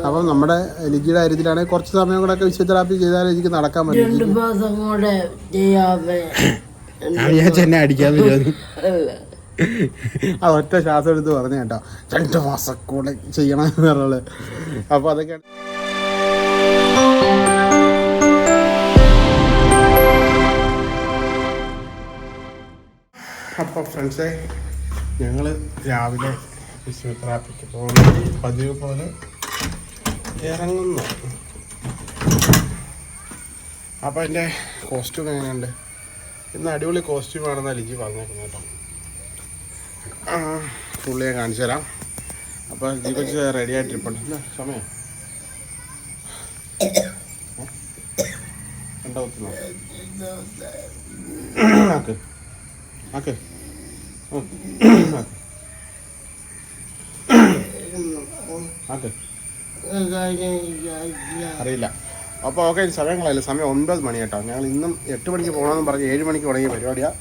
അപ്പം നമ്മുടെ ലിജിയുടെ കാര്യത്തിലാണെങ്കിൽ കുറച്ച് സമയം കൂടെ ഒക്കെ ഫിസിയോതെറാപ്പി ചെയ്താൽ എനിക്ക് നടക്കാൻ പറ്റും. രണ്ട് മാസം കൂടെ ചെയ്യാതെ ഞാൻ വിചാരിച്ചു അടിക്കാൻ പറ്റുമെന്ന് അല്ല ആ ഒറ്റ ശ്വാസം എടുത്ത് പറഞ്ഞു കേട്ടോ. രണ്ട് മാസം കൂടെ ചെയ്യണം എന്നുള്ളത് അപ്പൊ അതൊക്കെ അപ്പോൾ ഫ്രണ്ട്സേ ഞങ്ങൾ രാവിലെ ഫിസിയോതെറാപ്പിക്ക് പോകുന്ന പതിവ് പോലെ ഇറങ്ങുന്നു. അപ്പോൾ എന്റെ കോസ്റ്റ്യൂം എങ്ങനെയുണ്ട്? ഇന്ന് അടിപൊളി കോസ്റ്റ്യൂമാണെന്നാണ് ലിജി പറഞ്ഞേക്കുന്നത് കേട്ടോ. ഞാൻ കാണിച്ചു തരാം. അപ്പോൾ ലിജി കുറച്ച് റെഡി ആയിട്ടിരിപ്പുണ്ട്. സമയം. Okay okay. ആക്ക്. ആക്ക് അറിയില്ല. അപ്പോൾ ഓക്കെ സമയങ്ങളല്ല സമയം ഒൻപത് മണി കേട്ടോ. ഞങ്ങൾ ഇന്നും എട്ട് മണിക്ക് പോകണമെന്ന് പറഞ്ഞ് ഏഴ് മണിക്ക് തുടങ്ങിയ പരിപാടിയാണ്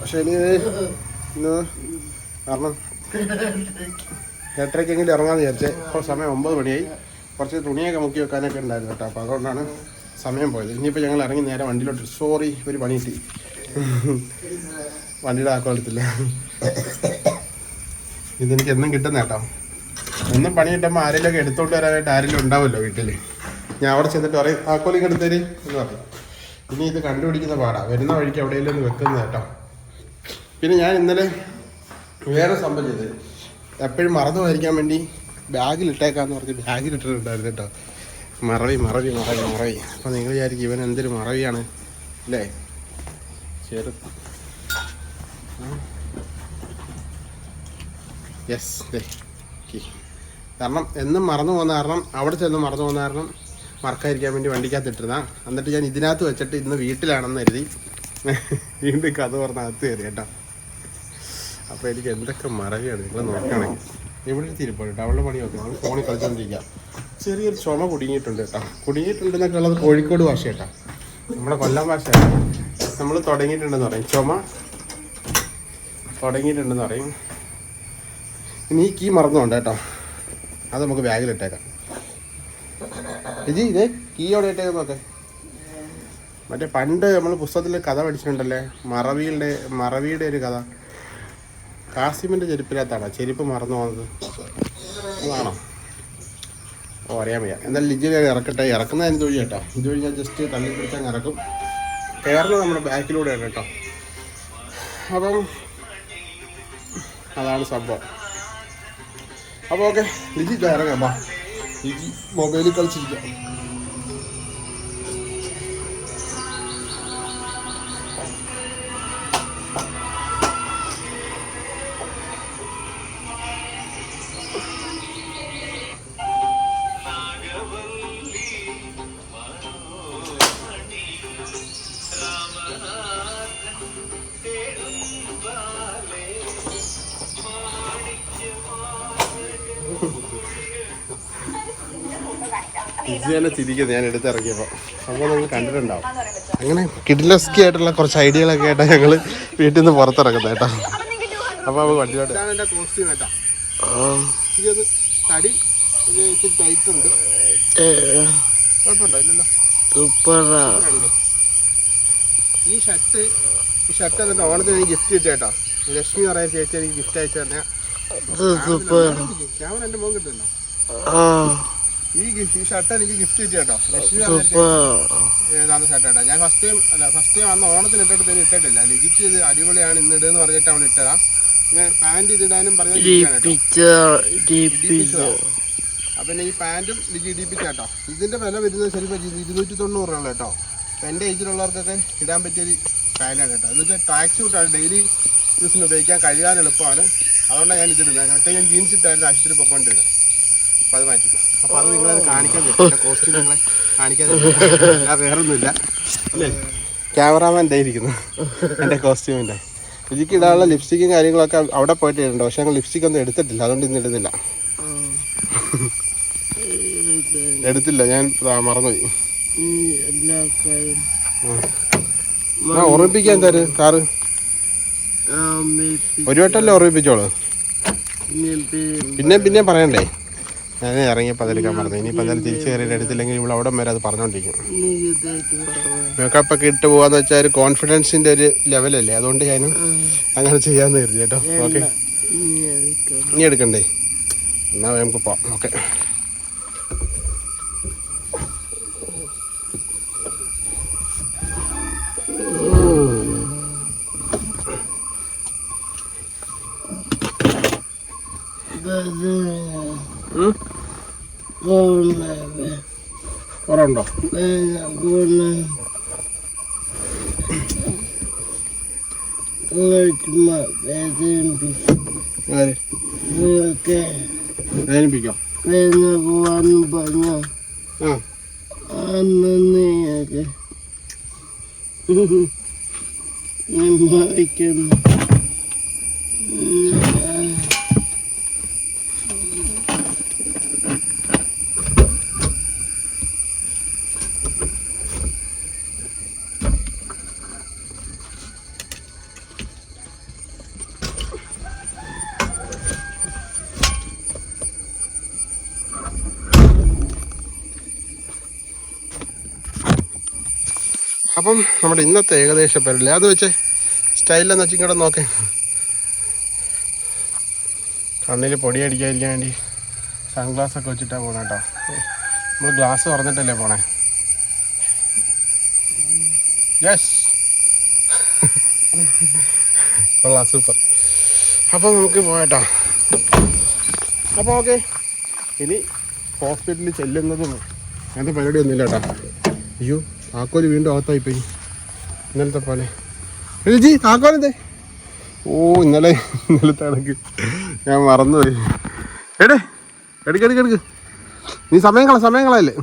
പക്ഷേ ഇനി ഇന്ന് കാരണം എട്ടരയ്ക്കെങ്കിലും ഇറങ്ങാമെന്ന് വിചാരിച്ചേ. ഇപ്പോൾ സമയം ഒമ്പത് മണിയായി. കുറച്ച് തുണിയൊക്കെ മുക്കി വെക്കാനൊക്കെ ഉണ്ടായിരുന്നു കേട്ടോ. അപ്പോൾ അതുകൊണ്ടാണ് സമയം പോയത്. ഇനിയിപ്പോൾ ഞങ്ങൾ ഇറങ്ങി നേരെ വണ്ടിയിലോട്ട്. സോറി ഒരു പണി കിട്ടി. വണ്ടിയുടെ ആക്കോളത്തില്ല ഇതെനിക്ക് എന്നും കിട്ടുന്ന കേട്ടോ. എന്നും പണി കിട്ടുമ്പോൾ ആരെങ്കിലുമൊക്കെ എടുത്തോണ്ട് വരാനായിട്ട് ആരെങ്കിലും ഉണ്ടാവുമല്ലോ വീട്ടിൽ. ഞാൻ അവിടെ ചെന്നിട്ട് പറയും താക്കോലിക്ക് എടുത്തേര് എന്ന് പറയും. ഇനി ഇത് കണ്ടുപിടിക്കുന്ന പാടാ. വരുന്ന വഴിക്ക് എവിടെയെങ്കിലും ഒന്ന് വെക്കുന്നത് കേട്ടോ. പിന്നെ ഞാൻ ഇന്നലെ വേറെ സംഭവം ചെയ്തത് എപ്പോഴും മറന്നു പോയിരിക്കാൻ വേണ്ടി ബാഗിൽ ഇട്ടേക്കാന്ന് പറഞ്ഞ് ബാഗിൽ ഇട്ടിട്ടുണ്ടായിരുന്നു കേട്ടോ. മറവി മറവി മറവി മറവി. അപ്പോൾ നിങ്ങൾ വിചാരിക്കും ഇവൻ എന്തൊരു മറവിയാണ്. അല്ലേ? ചെറു യെസ് കാരണം എന്നും മറന്നു പോകുന്ന കാരണം അവിടെ ചെന്ന് മറന്നു പോകുന്ന കാരണം മറക്കാതിരിക്കാൻ വേണ്ടി വണ്ടിക്കകത്ത് ഇട്ടിരുന്ന എന്നിട്ട് ഞാൻ ഇതിനകത്ത് വെച്ചിട്ട് ഇന്ന് വീട്ടിലാണെന്ന് കരുതി വീണ്ടും കഥ പറഞ്ഞ അകത്ത് കയറി കേട്ടോ. അപ്പോൾ എനിക്ക് എന്തൊക്കെ മറവിയാണ് നിങ്ങൾ നോക്കണേ ഇവിടെ തിരിപ്പോ കേട്ടോ അവളുടെ പണി നോക്കാം അവൾ ഫോണിൽ കളിച്ചോണ്ടിരിക്കാം ചെറിയൊരു ചുമ കുടുങ്ങിയിട്ടുണ്ട് കേട്ടോ. കുടുങ്ങിയിട്ടുണ്ടെന്നൊക്കെ ഉള്ളത് കോഴിക്കോട് ഭാഷ കേട്ടോ നമ്മുടെ കൊല്ലം ഭാഷ നമ്മൾ തുടങ്ങിയിട്ടുണ്ടെന്ന് പറയും. ചുമ തുടങ്ങിയിട്ടുണ്ടെന്ന് പറയും. ഇനി കീ മറന്നുകൊണ്ട് കേട്ടോ. അത് നമുക്ക് ബാഗിലിട്ടേക്കാം. ലിജി ഇതേ കീ അവിടെ ഇട്ടേക്ക് നോക്കെ. മറ്റേ പണ്ട് നമ്മൾ പുസ്തകത്തിൽ കഥ പഠിച്ചിട്ടുണ്ടല്ലേ? മറവിയുടെ മറവിയുടെ ഒരു കഥ. കാസിമിന്റെ ചെരുപ്പിനകത്താണ്? ചെരുപ്പ് മറന്നു പോകുന്നത്. അതാണോ? ഓ അറിയാൻ വയ്യ. എന്തായാലും ലിജി ഇറക്കട്ടെ. ഇറക്കുന്ന എന്ത് വഴി കേട്ടോ. ഇത് വഴി ഞാൻ ജസ്റ്റ് തള്ളി പിടിച്ചാൽ ഇറക്കും. കയറുന്നത് നമ്മുടെ ബാക്കിലൂടെയാണ് കേട്ടോ. അപ്പം അതാണ് സംഭവം. അപ്പോൾ ഓക്കെ ലിജി ഇറങ്ങാം വാ. ലിജി മൊബൈലിൽ കളിച്ചിരിക്കാം. തന്നെ ചിരിക്കുന്നത് ഞാൻ എടുത്തിറക്കിയപ്പോൾ അപ്പോൾ നിങ്ങൾ കണ്ടിട്ടുണ്ടാവും. അങ്ങനെ കിഡിലസ്കി ആയിട്ടുള്ള കുറച്ച് ഐഡിയകളൊക്കെ ആയിട്ടാണ് ഞങ്ങൾ വീട്ടിൽ നിന്ന് പുറത്തിറങ്ങുന്നത് കേട്ടോ. അപ്പോൾ നമുക്ക് വണ്ടിയിലോട്ട്. എന്റെ കോസ്റ്റ്യൂം കേട്ടോ ഇത് തടി ഇച്ചിരി ടൈറ്റ് ഉണ്ട്. കുഴപ്പമുണ്ടോ? ഇല്ലല്ലോ. സൂപ്പറാ. ഈ ഷർട്ട് ഈ ഷർട്ട് എന്നിട്ട് ഓണത്തിന് എനിക്ക് ഗിഫ്റ്റ് കിട്ടിയ ലക്ഷ്മി പറയുന്ന ചേച്ചി എനിക്ക് ഗിഫ്റ്റ് അയച്ചു തന്നെ ക്യാമറ എന്റെ മോൻ കിട്ടുന്നോ ആ. ഈ ഗിഫ്റ്റ് ഈ ഷർട്ട് എനിക്ക് ഗിഫ്റ്റ് കിട്ടിയ കേട്ടോ ലക്ഷ്മി സൂപ്പർ. ഏതാണ് ഷർട്ട് കേട്ടോ ഞാൻ ഫസ്റ്റ് ടൈം അല്ല ഫസ്റ്റ് ടൈം അന്ന് ഓണത്തിന് ഇട്ടിട്ട് തന്നെ ഇട്ടിട്ടില്ല. ലിജിക്ക് ഇത് അടിപൊളിയാണ് ഇന്ന് ഇടുന്ന് പറഞ്ഞിട്ട് അവൾ ഇട്ടതാ. പിന്നെ പാന്റ് ഇതിടാനും പറഞ്ഞ ഈ പാന്റും ലിജി ഇടിപ്പിച്ച കേട്ടോ ഇതിന്റെ വില വരുന്നത് ശരിക്കും ഇരുന്നൂറ്റി തൊണ്ണൂറ് രൂപ കേട്ടോ. എന്റെ എന്റെ ഏജിലുള്ളവർക്കൊക്കെ ഇടാൻ പറ്റിയൊരു പാന്റാണ് കേട്ടോ. എന്ന് വെച്ചാൽ ട്രാക്ക് സൂട്ടാണ് ഡെയിലി യൂസിന് ഉപയോഗിക്കാൻ കഴിയാൻ എളുപ്പമാണ്. അതുകൊണ്ടാണ് ഞാൻ ഇതിടുന്നത് മറ്റേ ഞാൻ ജീൻസ് ഇട്ടായിരുന്നു ആശുപത്രി പൊക്കോണ്ടിരുന്നത് അപ്പം അത് മാറ്റി അപ്പോൾ അത് നിങ്ങളത് കാണിക്കാൻ പറ്റും. കോസ്റ്റ്യൂം നിങ്ങളെ കാണിക്കാൻ പറ്റും. ഞാൻ വേറൊന്നുമില്ല. അല്ലേ? ക്യാമറാമാൻ ദേ ഇരിക്കുന്നു. എന്റെ കോസ്റ്റ്യൂമിന്റെ ലിജിക്ക് ഇടാനുള്ള ലിപ്സ്റ്റിക്കും കാര്യങ്ങളൊക്കെ അവിടെ പോയിട്ട് ഇടണ്ട പക്ഷെ ഞങ്ങൾ ലിപ്സ്റ്റിക് ഒന്നും എടുത്തിട്ടില്ല. അതുകൊണ്ട് ഇന്ന് ഇടുന്നില്ല. എടുത്തില്ല. ഞാൻ മറന്നുപോയി. ആ. ഓർമ്മിപ്പിക്കാൻ തരും സാറ് ഒരു വട്ടമല്ലേ ഓർമ്മിപ്പിച്ചോളൂ. പിന്നെ പിന്നെ പറയണ്ടേ? ഞാൻ ഇറങ്ങിയപ്പോൾ അതെടുക്കാൻ പറഞ്ഞു. ഇനിയിപ്പോൾ എന്തായാലും തിരിച്ചു കയറിയിട്ട് എടുത്തില്ലെങ്കിൽ ഇവിടെ അവിടെ വരെ അത് പറഞ്ഞുകൊണ്ടിരിക്കും. മേക്കപ്പ് ഒക്കെ ഇട്ട് പോകാന്ന് വെച്ചാൽ ഒരു കോൺഫിഡൻസിന്റെ ഒരു ലെവലല്ലേ അതുകൊണ്ട് ഞാൻ അങ്ങനെ ചെയ്യാമെന്ന് കരുതി കേട്ടോ. ഓക്കെ നീ എടുക്കണം നീ എടുക്കണ്ടേ? എന്നാ നമുക്ക് പോവാം. ഓക്കെ കുറവുണ്ടോ ആര് വേദനിപ്പിക്കോ പറഞ്ഞ ആ. ഞാൻ വായിക്കുന്നു അപ്പം നമ്മുടെ ഇന്നത്തെ ഏകദേശ പരിപാടി. അത് വെച്ച് സ്റ്റൈലെന്ന് വെച്ചും ഇങ്ങോട്ട് നോക്കേ. കണ്ണിൽ പൊടി അടിക്കാതിരിക്കാൻ വേണ്ടി സൺഗ്ലാസ് ഒക്കെ വെച്ചിട്ടാണ് പോണേ കേട്ടോ നമ്മൾ ഗ്ലാസ് തുറന്നിട്ടല്ലേ പോണേ? യെസ് കൊള്ളാം സൂപ്പർ അപ്പം നമുക്ക് പോയേട്ടോ അപ്പോൾ ഓക്കെ ഇനി ഹോസ്പിറ്റലിൽ ചെല്ലുന്നതും അങ്ങനത്തെ പരിപാടിയൊന്നുമില്ല കേട്ടോ അയ്യോ. താക്കോൽ വീണ്ടും അകത്തായി പോയി. ഇന്നലത്തെ പോലെ. രുചി താക്കോലെന്തേ ഓ ഇന്നലെ ഇന്നലത്തെ കണക്ക് ഞാൻ മറന്നുപോയി. എടേ എടുക്ക് എടുക്ക് എടുക്ക്. നീ സമയം കള സമയം കളയല്ലേ?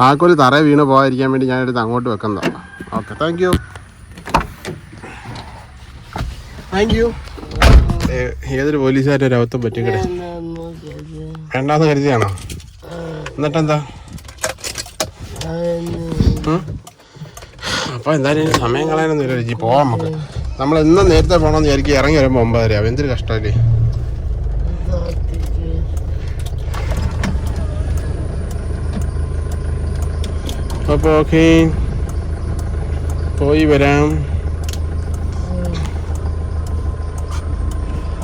താക്കോൽ തറ വീണ് പോകാതിരിക്കാൻ വേണ്ടി ഞാൻ എടുത്ത് അങ്ങോട്ട് വെക്കുന്നതാ okay thank you thank you ഏതൊരു പോലീസുകാരുടെ ഒരു അവത്തം പറ്റിക്കടെ വേണ്ടാന്ന് കരുതിയാണോ? എന്നിട്ടെന്താ? ഉം? അപ്പൊ എന്തായാലും സമയം കളയാനൊന്നും ഇല്ല ചേച്ചി പോവാം നമുക്ക്. നമ്മൾ ഇന്ന് നേരത്തെ പോകണമെന്ന് വിചാരിക്കും ഇറങ്ങി വരുമ്പോൾ ഒമ്പതരയാവും എന്തൊരു കഷ്ടമല്ലേ അപ്പോൾ ഓക്കെ. പോയി വരാം.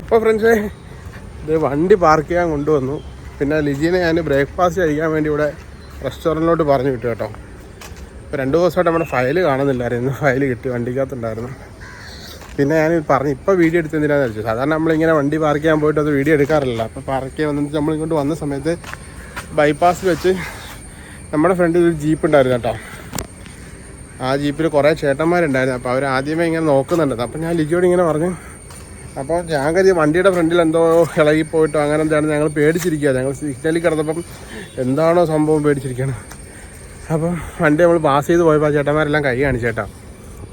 അപ്പോൾ ഫ്രണ്ട്സേ ഇത് വണ്ടി പാർക്ക് ചെയ്യാൻ കൊണ്ടുവന്നു. പിന്നെ ലിജീനെ ഞാൻ ബ്രേക്ക്ഫാസ്റ്റ് കഴിക്കാൻ വേണ്ടി ഇവിടെ റെസ്റ്റോറന്റിലോട്ട് പറഞ്ഞു വിട്ടു കേട്ടോ. ഇപ്പോൾ രണ്ട് ദിവസമായിട്ട് നമ്മുടെ ഫയൽ കാണുന്നില്ലായിരുന്നു. ഫയൽ കിട്ടി വണ്ടിക്കകത്തുണ്ടായിരുന്നു. പിന്നെ ഞാൻ പറഞ്ഞു ഇപ്പോൾ വീഡിയോ എടുത്തെന്തിനാന്ന് വെച്ചു സാധാരണ നമ്മളിങ്ങനെ വണ്ടി പാർക്ക് ചെയ്യാൻ പോയിട്ട് അത് വീഡിയോ എടുക്കാറില്ല അപ്പോൾ പാർക്ക് ചെയ്യാൻ വന്നിട്ട് നമ്മളിങ്ങോട്ട് വന്ന സമയത്ത് ബൈപ്പാസ് വെച്ച് നമ്മുടെ ഫ്രണ്ടിൽ ഒരു ജീപ്പ് ഉണ്ടായിരുന്നു കേട്ടോ. ആ ജീപ്പിൽ കുറേ ചേട്ടന്മാരുണ്ടായിരുന്നു. അപ്പോൾ അവർ ആദ്യമേ ഇങ്ങനെ നോക്കുന്നുണ്ടായിരുന്നു അപ്പോൾ ഞാൻ ലിജിയോട് ഇങ്ങനെ പറഞ്ഞു അപ്പോൾ ഞാൻ കരുതി വണ്ടിയുടെ ഫ്രണ്ടിൽ എന്തോ ഇളകി പോയിട്ടോ അങ്ങനെ എന്താണ് ഞങ്ങൾ പേടിച്ചിരിക്കുക ഞങ്ങൾ സിഗ്നലിൽ കിടന്നപ്പം എന്താണോ സംഭവം പേടിച്ചിരിക്കണം. അപ്പം വണ്ടി നമ്മൾ പാസ് ചെയ്ത് പോയപ്പോൾ ചേട്ടന്മാരെല്ലാം കൈ കാണിച്ചേട്ടാ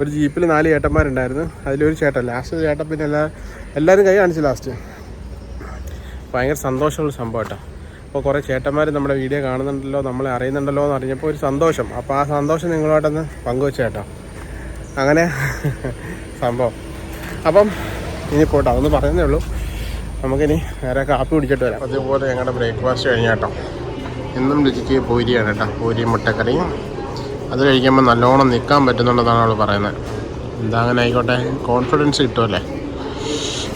ഒരു ജീപ്പിൽ നാല് ചേട്ടന്മാരുണ്ടായിരുന്നു. അതിലൊരു ചേട്ടൻ ലാസ്റ്റ് ചേട്ടൻ പിന്നെ എല്ലാ എല്ലാവരും കൈ കാണിച്ചു ലാസ്റ്റ്. ഭയങ്കര സന്തോഷമുള്ള സംഭവം കേട്ടോ. അപ്പോൾ കുറേ ചേട്ടന്മാർ നമ്മുടെ വീഡിയോ കാണുന്നുണ്ടല്ലോ നമ്മളെ അറിയുന്നുണ്ടല്ലോ എന്ന് അറിഞ്ഞപ്പോൾ ഒരു സന്തോഷം. അപ്പോൾ ആ സന്തോഷം നിങ്ങളുമായിട്ടൊന്ന് പങ്കുവെച്ചേട്ടോ അങ്ങനെ സംഭവം. അപ്പം ഇനി പോട്ടെ അതൊന്ന് പറയുന്നേ ഉള്ളൂ. നമുക്കിനി നേരെ കാപ്പി കുടിച്ചിട്ട് വരാം. അതുപോലെ ഞങ്ങളുടെ ബ്രേക്ക്ഫാസ്റ്റ് കഴിഞ്ഞ കേട്ടോ. ഇന്നും രുചിക്ക് പൂരിയാണ് കേട്ടോ. പൂരിയും മുട്ടക്കറിയും. അത് കഴിക്കുമ്പോൾ നല്ലോണം നിൽക്കാൻ പറ്റുന്നുണ്ടെന്നാണ് അവൾ പറയുന്നത്. എന്താ അങ്ങനെ ആയിക്കോട്ടെ? കോൺഫിഡൻസ് കിട്ടുമല്ലേ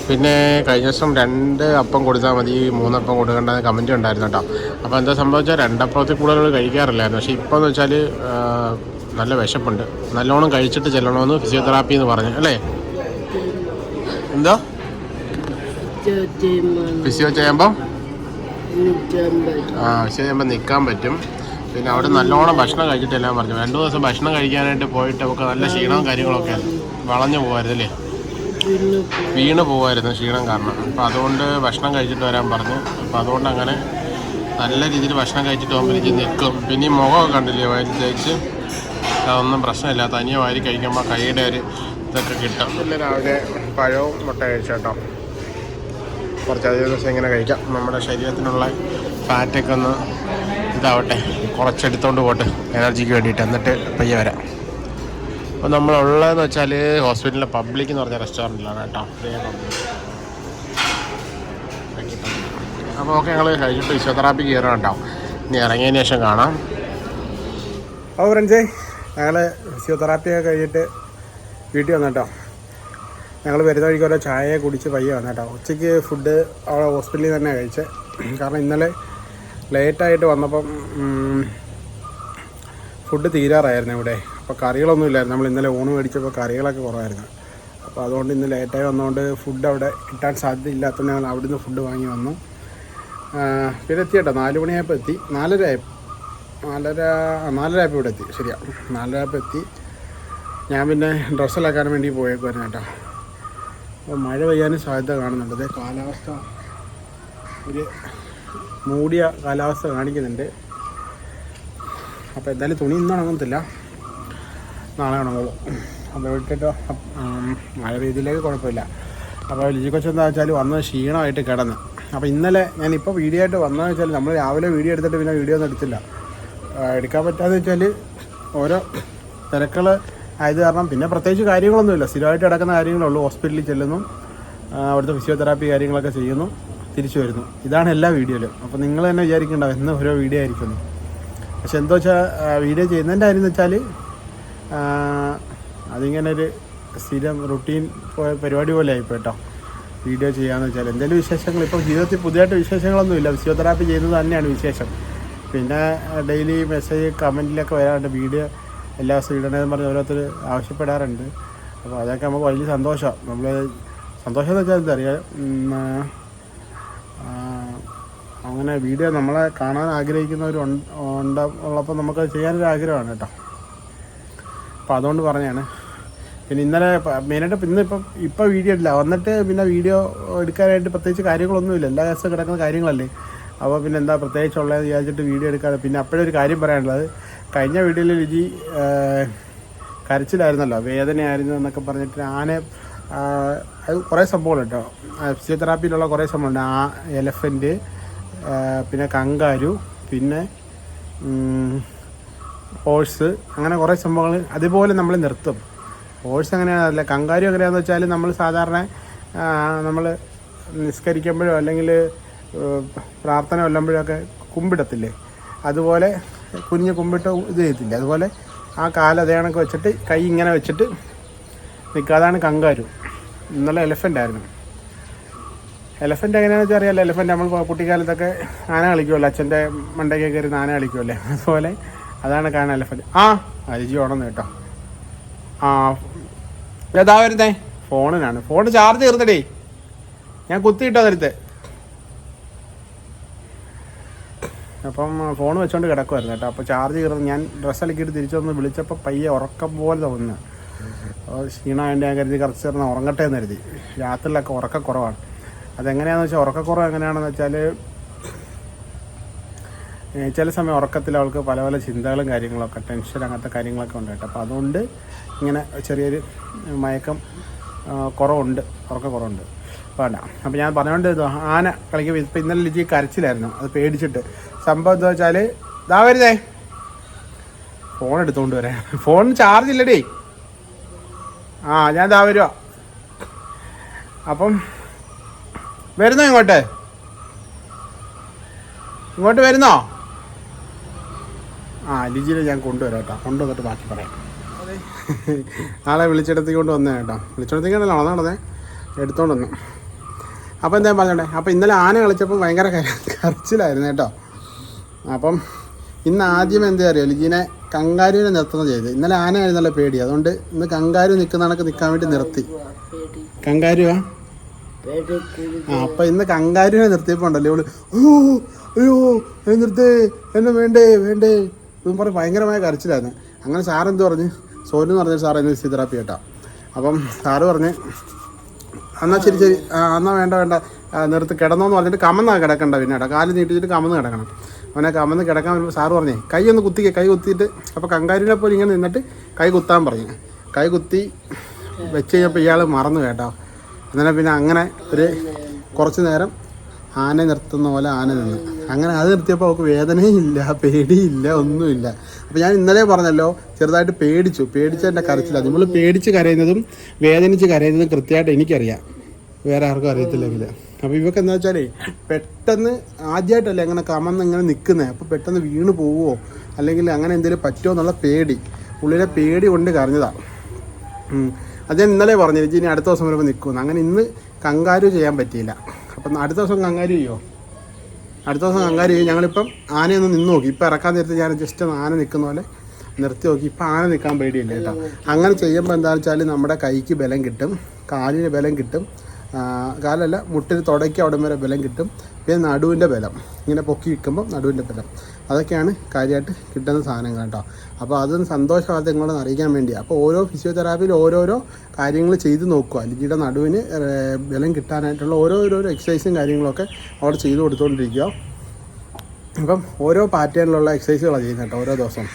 പിന്നെ കഴിഞ്ഞ ദിവസം രണ്ട് അപ്പം കൊടുത്താൽ മതി മൂന്നപ്പം കൊടുക്കേണ്ട കമന്റ് ഉണ്ടായിരുന്നു കേട്ടോ. അപ്പോൾ എന്താ സംഭവിച്ചാൽ രണ്ടപ്പത്തിൽ കൂടുതൽ കഴിക്കാറില്ലായിരുന്നു. പക്ഷേ ഇപ്പോൾ എന്ന് വെച്ചാൽ നല്ല വിശപ്പുണ്ട്. നല്ലോണം കഴിച്ചിട്ട് ചെല്ലണമെന്ന് ഫിസിയോതെറാപ്പി എന്ന് പറഞ്ഞു അല്ലേ? എന്തോ? ഫിസിയോ ചെയ്യുമ്പം? ആ ഫിസിയോ ചെയ്യുമ്പോൾ നിൽക്കാൻ പറ്റും. പിന്നെ അവിടെ നല്ലോണം ഭക്ഷണം കഴിച്ചിട്ടില്ല പറഞ്ഞു. രണ്ടു ദിവസം ഭക്ഷണം കഴിക്കാനായിട്ട് പോയിട്ട് നമുക്ക് നല്ല ക്ഷീണവും കാര്യങ്ങളൊക്കെ വളഞ്ഞു പോകുമായിരുന്നു അല്ലേ വീണ് പോകുമായിരുന്നു ക്ഷീണം കാരണം. അപ്പം അതുകൊണ്ട് ഭക്ഷണം കഴിച്ചിട്ട് വരാൻ പറഞ്ഞു. അപ്പം അതുകൊണ്ട് അങ്ങനെ നല്ല രീതിയിൽ ഭക്ഷണം കഴിച്ചിട്ട് പോകുമ്പോഴേക്ക് നിൽക്കും പിന്നെ ഈ മുഖമൊക്കെ കണ്ടില്ലേ? വാരി തേച്ച്. അതൊന്നും പ്രശ്നമില്ല തനിയെ വാരി കഴിക്കുമ്പോൾ കൈയുടെ ഒരു ഇതൊക്കെ കിട്ടും. രാവിലെ പഴവും മുട്ട കഴിച്ചോട്ടോ കുറച്ചധികം ദിവസം ഇങ്ങനെ കഴിക്കാം. നമ്മുടെ ശരീരത്തിനുള്ള ഫാറ്റൊക്കെ ഒന്ന് ഇതാവട്ടെ കുറച്ചെടുത്തോണ്ട് പോട്ടെ എനർജിക്ക് വേണ്ടിയിട്ട്. എന്നിട്ട് പയ്യെ വരാം. അപ്പോൾ നമ്മളുള്ളതെന്ന് വെച്ചാൽ ഹോസ്പിറ്റലിലെ പബ്ലിക് എന്ന് പറഞ്ഞ റെസ്റ്റോറന്റിലാണ് കേട്ടോ. അപ്പോൾ ഓക്കെ ഞങ്ങൾ കഴിഞ്ഞിട്ട് ഫിസിയോതെറാപ്പി കയറണം കേട്ടോ. ഇനി ഇറങ്ങിയതിന് ശേഷം കാണാം. ഓ ഫ്രണ്ട്സേ ഞങ്ങൾ ഫിസിയോതെറാപ്പിയൊക്കെ കഴിഞ്ഞിട്ട് വീട്ടിൽ വന്നു കേട്ടോ. ഞങ്ങൾ വരുന്ന വഴിക്ക് ഓരോ ചായ കുടിച്ച് പയ്യെ വന്നു കേട്ടോ ഉച്ചയ്ക്ക് ഫുഡ് അവിടെ ഹോസ്പിറ്റലിൽ തന്നെ കഴിച്ചത് കാരണം ഇന്നലെ ലേറ്റായിട്ട് വന്നപ്പം ഫുഡ് തീരാറായിരുന്നു ഇവിടെ. അപ്പോൾ കറികളൊന്നും ഇല്ലായിരുന്നു. നമ്മൾ ഇന്നലെ ഊണ് മേടിച്ചപ്പോൾ കറികളൊക്കെ കുറവായിരുന്നു. അപ്പോൾ അതുകൊണ്ട് ഇന്ന് ലേറ്റായി വന്നതുകൊണ്ട് ഫുഡ് അവിടെ കിട്ടാൻ സാധ്യതയില്ലാത്തതുകൊണ്ട് ഞങ്ങൾ അവിടെ നിന്ന് ഫുഡ് വാങ്ങി വന്നു. പിന്നെ എത്തി കേട്ടോ നാല് മണിയായപ്പോൾ എത്തി. നാലര നാലര ആ, നാലര ആയപ്പോൾ ഇവിടെ എത്തി. ശരിയാണ് നാലര ആയപ്പോൾ എത്തി. ഞാൻ പിന്നെ ഡ്രസ്സിലാക്കാൻ വേണ്ടി പോയേക്കുമായിരുന്നു കേട്ടോ. മഴ പെയ്യാനും സാധ്യത കാണുന്നുണ്ട്. അതേ കാലാവസ്ഥ ഒരു മൂടിയ കാലാവസ്ഥ കാണിക്കുന്നുണ്ട്. അപ്പോൾ എന്തായാലും തുണി ഇന്ന് ഉണങ്ങത്തില്ല. നാളെ ഉണങ്ങുള്ളൂ. അപ്പോൾ വിട്ടിട്ട് മഴ പെയ്തില്ലെങ്കിൽ കുഴപ്പമില്ല. അപ്പോൾ ലിജി കൊച്ചെന്താ വെച്ചാൽ വന്ന് ക്ഷീണമായിട്ട് കിടന്ന്. അപ്പോൾ ഇന്നലെ ഞാൻ ഇപ്പോൾ വീഡിയോ ആയിട്ട് വന്നതെന്ന് വെച്ചാൽ നമ്മൾ രാവിലെ വീഡിയോ എടുത്തിട്ട് പിന്നെ വീഡിയോ ഒന്നും എടുത്തില്ല. എടുക്കാൻ പറ്റാതെ വെച്ചാൽ ഓരോ തിരക്കുകൾ ആയത് കാരണം പിന്നെ പ്രത്യേകിച്ച് കാര്യങ്ങളൊന്നുമില്ല. സ്ഥിരമായിട്ട് കിടക്കുന്ന കാര്യങ്ങളുള്ളൂ ഹോസ്പിറ്റലിൽ ചെല്ലുന്നു. അവിടുത്തെ ഫിസിയോതെറാപ്പി കാര്യങ്ങളൊക്കെ ചെയ്യുന്നു. തിരിച്ചു വരുന്നു. ഇതാണ് എല്ലാ വീഡിയോയിലും. അപ്പോൾ നിങ്ങൾ തന്നെ വിചാരിക്കേണ്ട എന്ന് ഓരോ വീഡിയോ ആയിരിക്കുന്നു പക്ഷെ എന്താ വെച്ചാൽ വീഡിയോ ചെയ്യുന്നതിന്റെ കാര്യം എന്ന് വെച്ചാൽ അതിങ്ങനെ ഒരു സ്ഥിരം റുട്ടീൻ പരിപാടി പോലെ ആയിപ്പോൾ കേട്ടോ വീഡിയോ ചെയ്യാന്ന് വെച്ചാൽ എന്തെങ്കിലും വിശേഷങ്ങൾ? ഇപ്പോൾ ജീവിതത്തിൽ പുതിയതായിട്ട് വിശേഷങ്ങളൊന്നുമില്ല. ഫിസിയോതെറാപ്പി ചെയ്യുന്നത് തന്നെയാണ് വിശേഷം. പിന്നെ ഡെയിലി മെസ്സേജ് കമന്റിലൊക്കെ വരാറുണ്ട്. വീഡിയോ എല്ലാ ഇടണമെന്ന് പറഞ്ഞ് ഓരോരുത്തർ ആവശ്യപ്പെടാറുണ്ട്. അപ്പോൾ അതൊക്കെ നമുക്ക് വലിയ സന്തോഷമാണ് നമ്മൾ സന്തോഷം എന്ന് വെച്ചാൽ എന്താ അറിയാം ഉം, ആ, അങ്ങനെ വീഡിയോ നമ്മളെ കാണാൻ ആഗ്രഹിക്കുന്നവർ ഉണ്ട ഉള്ളപ്പോൾ നമുക്ക് ചെയ്യാനൊരു ആഗ്രഹമാണ് കേട്ടോ. അപ്പോൾ അതുകൊണ്ട് പറഞ്ഞാണ്. പിന്നെ ഇന്നലെ മെയിനായിട്ട് ഇന്ന് ഇപ്പം ഇപ്പം വീഡിയോ ഇല്ല. വന്നിട്ട് പിന്നെ വീഡിയോ എടുക്കാനായിട്ട് പ്രത്യേകിച്ച് കാര്യങ്ങളൊന്നുമില്ല. എല്ലാ ദിവസവും കിടക്കുന്ന കാര്യങ്ങളല്ലേ. അപ്പോൾ പിന്നെ എന്താ പ്രത്യേകിച്ചുള്ളത് വിചാരിച്ചിട്ട് വീഡിയോ എടുക്കാതെ പിന്നെ അപ്പോഴൊരു കാര്യം പറയാനുള്ളത്. കഴിഞ്ഞ വീഡിയോയിൽ ആ, കരച്ചിലായിരുന്നല്ലോ വേദനയായിരുന്നു എന്നൊക്കെ പറഞ്ഞിട്ട് ആന അത് കുറേ സംഭവങ്ങൾ കേട്ടോ ഫിസിയോതെറാപ്പിയിലുള്ള കുറേ സംഭവമുണ്ട് ആ എലഫന്റ് പിന്നെ കങ്കാരു പിന്നെ ഹോഴ്സ് അങ്ങനെ കുറേ സംഭവങ്ങൾ അതുപോലെ നമ്മൾ നിർത്തും. ഹോഴ്സ് അങ്ങനെയാണല്ല കങ്കാരു എങ്ങനെയാണെന്ന് വെച്ചാൽ നമ്മൾ സാധാരണ നമ്മൾ നിസ്കരിക്കുമ്പോഴോ അല്ലെങ്കിൽ പ്രാർത്ഥന കൊല്ലുമ്പോഴൊക്കെ കുമ്പിടത്തില്ലേ? അതുപോലെ കുഞ്ഞ് കുമ്പിട്ട് ഇത് ചെയ്യത്തില്ല. അതുപോലെ ആ കാല അതേ വെച്ചിട്ട് കൈ ഇങ്ങനെ വെച്ചിട്ട് നിൽക്കുക അതാണ് കങ്കാരു. ഇന്നലെ എലഫന്റ് ആയിരുന്നു. എലഫന്റ് എങ്ങനെയാണെന്ന് വെച്ചാൽ അറിയാമല്ലോ എലഫന്റ് നമ്മൾ കുട്ടിക്കാലത്തൊക്കെ ആന കളിക്കുമല്ലോ അച്ഛന്റെ മണ്ടയ്ക്ക് കയറി ആന കളിക്കുമല്ലേ അതുപോലെ അതാണ് കാണാൻ എലഫന്റ് ആ അരിജി ഓണം കേട്ടോ. ആ ഏതാ വരുന്നേ. ഫോണിനാണ്. ഫോൺ ചാർജ് തീർത്തടേ ഞാൻ കുത്തിയിട്ടോ നേരത്തെ അപ്പം ഫോൺ വെച്ചോണ്ട് കിടക്കുമായിരുന്നു കേട്ടോ. അപ്പോൾ ചാർജ് കയറുന്നത് ഞാൻ ഡ്രസ്സ് അലക്കിയിട്ട് തിരിച്ചു വന്ന് വിളിച്ചപ്പോൾ പയ്യെ ഉറക്കം പോലെ തോന്നുന്നു. ക്ഷീണമായിട്ട് ഞാൻ കരുതി കുറച്ച് നേരം ഉറങ്ങട്ടെ എന്ന് കരുതി. രാത്രിയിലൊക്കെ ഉറക്കക്കുറവാണ് അതെങ്ങനെയാണെന്ന് വെച്ചാൽ ഉറക്കക്കുറവ് എങ്ങനെയാണെന്ന് വെച്ചാൽ ചില സമയം ഉറക്കത്തിൽ അവൾക്ക് പല പല ചിന്തകളും കാര്യങ്ങളൊക്കെ ടെൻഷൻ അങ്ങനത്തെ കാര്യങ്ങളൊക്കെ ഉണ്ട് കേട്ടോ. അപ്പോൾ അതുകൊണ്ട് ഇങ്ങനെ ചെറിയൊരു മയക്കം കുറവുണ്ട് ഉറക്കക്കുറവുണ്ട്. വേണ്ട. അപ്പോൾ ഞാൻ പറഞ്ഞുകൊണ്ട് ആന കളിക്കുമ്പോൾ ഇപ്പം ഇന്നലെ ലിജി കരച്ചിലായിരുന്നു. അത് പേടിച്ചിട്ട്. സംഭവം എന്താ വെച്ചാൽ ഇതാ വരുന്നേ. ഫോൺ എടുത്തുകൊണ്ട് വരാം. ഫോൺ ചാർജ് ഇല്ലടേ. ആ ഞാൻ ഇതാ വരുവാ. അപ്പം വരുന്നോ ഇങ്ങോട്ട്? ഇങ്ങോട്ട് വരുന്നോ? ആ ലിജിനെ ഞാൻ കൊണ്ടുവരാം കേട്ടോ. കൊണ്ടുവന്നിട്ട് ബാക്കി പറയാം. നാളെ വിളിച്ചെടുത്തേക്കൊണ്ട് വന്നേ കേട്ടോ. വിളിച്ചെടുത്തേക്കണ്ടല്ലോ നടന്നേ. എടുത്തോണ്ട് വന്നു. അപ്പോൾ എന്താ പറഞ്ഞോട്ടെ? അപ്പോൾ ഇന്നലെ ആന കളിച്ചപ്പോൾ ഭയങ്കര കര- കരച്ചിലായിരുന്നു കേട്ടോ. അപ്പം ഇന്ന് ആദ്യം എന്താ അറിയോ? ലിജിനെ കങ്കാരുവിനെ നിർത്തുന്നത് ചെയ്ത്. ഇന്നലെ ആന നല്ല പേടി. അതുകൊണ്ട് ഇന്ന് കങ്കാരു നിൽക്കുന്ന കണക്ക് നിൽക്കാൻ വേണ്ടി നിർത്തി. കങ്കാരുവാ? ആ അപ്പം ഇന്ന് കങ്കാരുവിനെ നിർത്തിയപ്പോൾ ഉണ്ടല്ലോ ഇവൾ അയ്യോ അയ്യോ നിർത്തേ എന്നെ വേണ്ടേ വേണ്ടേ. ഇതും പറഞ്ഞ് ഭയങ്കരമായ കരച്ചിലായിരുന്നു. അങ്ങനെ സാറെന്ത് പറഞ്ഞ്? സോനു എന്ന് പറഞ്ഞ സാറേ എന്നെ ഫിസിയോതെറാപ്പി കേട്ടോ. അപ്പം സാറ് പറഞ്ഞ് എന്നാ ശരി ശരി. എന്നാ വേണ്ട വേണ്ട. നിർത്തി കിടന്നോന്ന് പറഞ്ഞിട്ട് കമന്നാ കിടക്കണ്ട പിന്നെ കേട്ടോ കാൽ നീട്ടിച്ചിട്ട് കമന്ന് കിടക്കണം. അവനെ കമന്ന് കിടക്കാൻ വരുമ്പോൾ സാറ് പറഞ്ഞേ കൈ ഒന്ന് കുത്തിക്കുക കൈ കുത്തിയിട്ട് അപ്പോൾ കങ്കാരിനെ പോലെ ഇങ്ങനെ നിന്നിട്ട് കൈ കുത്താൻ പറഞ്ഞു. കൈ കുത്തി വെച്ച് കഴിഞ്ഞപ്പോൾ ഇയാൾ മറന്നു കേട്ടോ. അന്നേരം പിന്നെ അങ്ങനെ ഒരു കുറച്ച് നേരം ആന നിർത്തുന്ന പോലെ ആന നിന്ന്. അങ്ങനെ അത് നിർത്തിയപ്പോൾ അവൾക്ക് വേദനയില്ല പേടിയില്ല ഒന്നുമില്ല. അപ്പോൾ ഞാൻ ഇന്നലെ പറഞ്ഞല്ലോ ചെറുതായിട്ട് പേടിച്ചു. പേടിച്ചതിന്റെ കരച്ചില്ല നമ്മൾ പേടിച്ച് കരയുന്നതും വേദനിച്ച് കരയുന്നതും കൃത്യമായിട്ട് എനിക്കറിയാം. വേറെ ആർക്കും അറിയത്തില്ലെങ്കിൽ അപ്പോൾ ഇവക്ക് എന്താ വെച്ചാലേ പെട്ടെന്ന് ആദ്യമായിട്ടല്ലേ അങ്ങനെ കമന്ന് ഇങ്ങനെ നിൽക്കുന്നത് അപ്പോൾ പെട്ടെന്ന് വീണ് പോവുമോ അല്ലെങ്കിൽ അങ്ങനെ എന്തെങ്കിലും പറ്റുമോ എന്നുള്ള പേടി. പുള്ളിയുടെ പേടി കൊണ്ട് കരഞ്ഞതാണ്. അത് ഞാൻ ഇന്നലെ പറഞ്ഞു ഇനി അടുത്ത ദിവസം വരുമ്പോൾ നിൽക്കുമെന്ന് അങ്ങനെ ഇന്ന് കങ്കാരു ചെയ്യാൻ പറ്റിയില്ല. അപ്പം അടുത്ത ദിവസം കങ്കാരി ചെയ്യുമോ അടുത്ത ദിവസം കങ്കാരി ചെയ്യും. ഞങ്ങളിപ്പം ആനയൊന്ന് നിന്ന് നോക്കി. ഇപ്പം ഇറക്കാൻ നേരത്ത് ഞാൻ ജസ്റ്റ് ഒന്ന് ആന നിൽക്കുന്ന പോലെ നിർത്തി നോക്കി. ഇപ്പം ആന നിൽക്കാൻ പേടിയില്ല കേട്ടോ. അങ്ങനെ ചെയ്യുമ്പോൾ എന്താണെന്ന് വെച്ചാൽ നമ്മുടെ കൈക്ക് ബലം കിട്ടും. കാലിന് ബലം കിട്ടും. കാലല്ല മുട്ടിന് തുടയ്ക്ക് അവിടെ വരെ ബലം കിട്ടും. പിന്നെ നടുവിന്റെ ബലം. ഇങ്ങനെ പൊക്കി വിൽക്കുമ്പോൾ നടുവിന്റെ ബലം. അതൊക്കെയാണ് കാര്യമായിട്ട് കിട്ടുന്ന സാധനങ്ങൾ കേട്ടോ. അപ്പോൾ അതും സന്തോഷവാർത്ത നിങ്ങളൊന്ന് അറിയിക്കാൻ വേണ്ടിയാണ് അപ്പോൾ ഓരോ ഫിസിയോതെറാപ്പിയിൽ ഓരോരോ കാര്യങ്ങൾ ചെയ്ത് നോക്കുക. ലിജിയുടെ നടുവിന് ബലം കിട്ടാനായിട്ടുള്ള ഓരോരോ എക്സസൈസും കാര്യങ്ങളൊക്കെ അവിടെ ചെയ്ത് കൊടുത്തുകൊണ്ടിരിക്കുക അപ്പം ഓരോ പാറ്റേണിലുള്ള എക്സസൈസുകളാണ് ചെയ്യുന്നത് കേട്ടോ ഓരോ ദിവസം.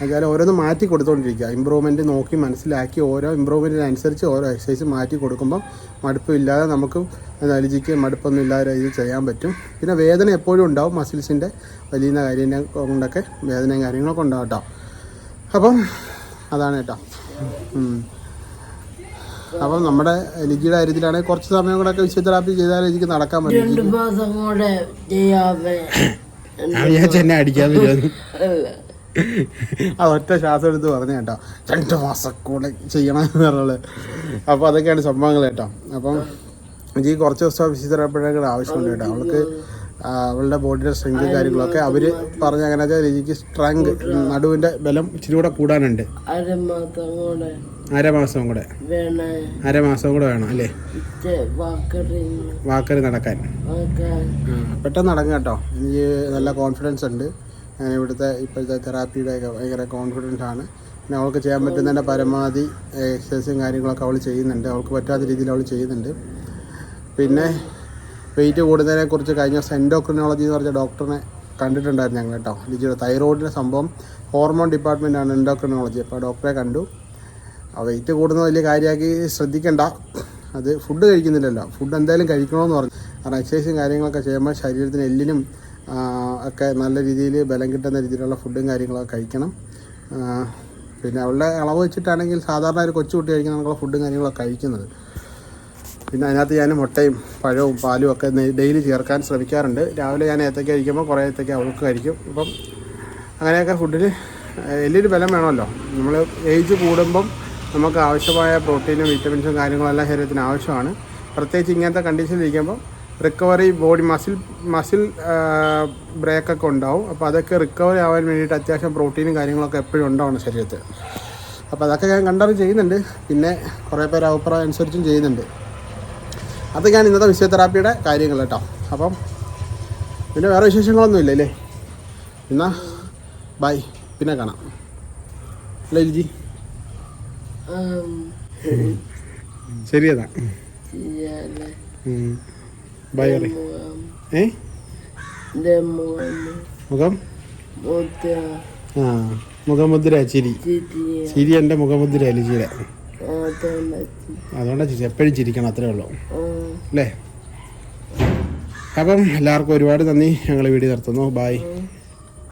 എന്നുവെച്ചാൽ ഓരോന്ന് മാറ്റി കൊടുത്തുകൊണ്ടിരിക്കുക ഇമ്പ്രൂവ്മെന്റ് നോക്കി മനസ്സിലാക്കി ഓരോ ഇമ്പ്രൂവ്മെന്റിനനുസരിച്ച് ഓരോ എക്സസൈസ് മാറ്റി കൊടുക്കുമ്പം മടുപ്പില്ലാതെ നമുക്ക് അലിജിക്ക് മടുപ്പൊന്നും ഇല്ലാതെ ഇത് ചെയ്യാൻ പറ്റും. പിന്നെ വേദന എപ്പോഴും ഉണ്ടാവും. മസിൽസിന്റെ വലിയ കാര്യം കൊണ്ടൊക്കെ വേദനയും കാര്യങ്ങളൊക്കെ ഉണ്ടാവും കേട്ടോ. അപ്പം അതാണ് കേട്ടോ. അപ്പം നമ്മുടെ ലിജിയുടെ കാര്യത്തിലാണെങ്കിൽ കുറച്ച് സമയം കൂടെ ഒക്കെ ഫിസിയോതെറാപ്പി ചെയ്താൽ എനിക്ക് നടക്കാൻ പറ്റും. രണ്ട് മാസം കൂടെ എന്നെ അടിക്കാൻ ആ ഒറ്റ ശ്വാസം എടുത്ത് പറഞ്ഞു കേട്ടോ. രണ്ട് മാസം കൂടെ ചെയ്യണം എന്നുള്ളത് അപ്പോൾ അതൊക്കെയാണ് സംഭവങ്ങൾ കേട്ടോ. അപ്പം എനിക്ക് കുറച്ച് ദിവസം ഫിസിയോതെറാപ്പിയുടെ ആവശ്യമുണ്ട് കേട്ടോ. അവൾക്ക് അവളുടെ ബോഡിയുടെ സ്ട്രെങ്ത് കാര്യങ്ങളൊക്കെ അവർ പറഞ്ഞ അങ്ങനെ സ്ട്രെങ് സ്ട്രെങ്ത് നടുവിന്റെ ബലം ഇച്ചിരി കൂടെ കൂടാനുണ്ട്. അര മാസം കൂടെ. അരമാസം കൂടെ. വേണേ. അരമാസം കൂടെ വേണം അല്ലേ? വാക്കറി. നടക്കാൻ. പെട്ടെന്ന് നടങ്ങ കേട്ടോ. എനിക്ക് നല്ല കോൺഫിഡൻസ് ഉണ്ട്. ഞാൻ ഇവിടുത്തെ ഇപ്പോഴത്തെ തെറാപ്പിയുടെ ഒക്കെ ഭയങ്കര കോൺഫിഡന്റ് ആണ്. പിന്നെ അവൾക്ക് ചെയ്യാൻ പറ്റുന്നതിന്റെ പരമാവധി എക്സസൈസും കാര്യങ്ങളൊക്കെ അവൾ ചെയ്യുന്നുണ്ട്. അവൾക്ക് പറ്റാത്ത രീതിയിൽ അവൾ ചെയ്യുന്നുണ്ട്. പിന്നെ വെയിറ്റ് കൂടുന്നതിനെ കുറിച്ച് കഴിഞ്ഞ ദിവസം എൻഡോക്രിനോളജി എന്ന് പറഞ്ഞ ഡോക്ടറിനെ കണ്ടിട്ടുണ്ടായിരുന്നു ഞങ്ങൾ കേട്ടോ. ലിജിയുടെ തൈറോയിഡിന്റെ സംഭവം. ഹോർമോൺ ഡിപ്പാർട്ട്മെന്റാണ് എൻഡോക്രിനോളജി. അപ്പോൾ ഡോക്ടറെ കണ്ടു. വെയിറ്റ് കൂടുന്നത് വലിയ കാര്യമാക്കി ശ്രദ്ധിക്കണ്ട. അത് ഫുഡ് കഴിക്കുന്നില്ലല്ലോ. ഫുഡ് എന്തായാലും കഴിക്കണമെന്ന് പറഞ്ഞു. കാരണം എക്സസൈസും കാര്യങ്ങളൊക്കെ ചെയ്യുമ്പോൾ ശരീരത്തിന് എല്ലിനും ഒക്കെ നല്ല രീതിയിൽ ബലം കിട്ടുന്ന രീതിയിലുള്ള ഫുഡും കാര്യങ്ങളൊക്കെ കഴിക്കണം. പിന്നെ അവളുടെ അളവ് വെച്ചിട്ടാണെങ്കിൽ സാധാരണ ഒരു കൊച്ചുകുട്ടി കഴിക്കുന്ന കണക്കുള്ള ഫുഡും കാര്യങ്ങളൊക്കെ കഴിക്കുന്നത്. പിന്നെ അതിനകത്ത് ഞാൻ മുട്ടയും പഴവും പാലും ഒക്കെ ഡെയിലി ചേർക്കാൻ ശ്രമിക്കാറുണ്ട്. രാവിലെ ഞാൻ ഏത്തക്ക കഴിക്കുമ്പോൾ കുറേ ഏത്തക്ക അവൾക്ക് കഴിക്കും ഇപ്പം അങ്ങനെയൊക്കെ ഫുഡിൽ വലിയൊരു ബലം വേണമല്ലോ. നമ്മൾ ഏജ് കൂടുമ്പം നമുക്ക് ആവശ്യമായ പ്രോട്ടീനും വിറ്റമിൻസും കാര്യങ്ങളെല്ലാം ശരീരത്തിന് ആവശ്യമാണ്. പ്രത്യേകിച്ച് ഇങ്ങനത്തെ കണ്ടീഷനിൽ ഇരിക്കുമ്പോൾ റിക്കവറി ബോഡി മസിൽ മസിൽ ബ്രേക്കൊക്കെ ഉണ്ടാവും. അപ്പോൾ അതൊക്കെ റിക്കവറി ആവാൻ വേണ്ടിയിട്ട് അത്യാവശ്യം പ്രോട്ടീനും കാര്യങ്ങളൊക്കെ എപ്പോഴും ഉണ്ടാവണം ശരീരത്തിൽ. അപ്പോൾ അതൊക്കെ ഞാൻ കണ്ടറിഞ്ഞ് ചെയ്യുന്നുണ്ട്. പിന്നെ കുറേ പേര് അഭിപ്രായം അനുസരിച്ചും ചെയ്യുന്നുണ്ട്. അതൊക്കെയാണ് ഇന്നത്തെ ഫിസിയോതെറാപ്പിയുടെ കാര്യങ്ങൾ കേട്ടോ. അപ്പം പിന്നെ വേറെ വിശേഷങ്ങളൊന്നും ഇല്ല അല്ലേ? എന്നാ ബൈ പിന്നെ കാണാം. അല്ലേ ലിജി? ശരിയതാ. ബൈ അറി മുഖം? ഏ? ആ മുഖമുദ്ര ചിരി. ചിരി. എന്റെ മുഖമുദ്ര അതുകൊണ്ട് അതുകൊണ്ടാണ് ചിരി എപ്പോഴും ചിരിക്കണം അത്രേ ഉള്ളൂ. അല്ലേ? അപ്പം എല്ലാവർക്കും ഒരുപാട് നന്ദി. ഞങ്ങൾ വീഡിയോ നിർത്തുന്നു. ബായ്.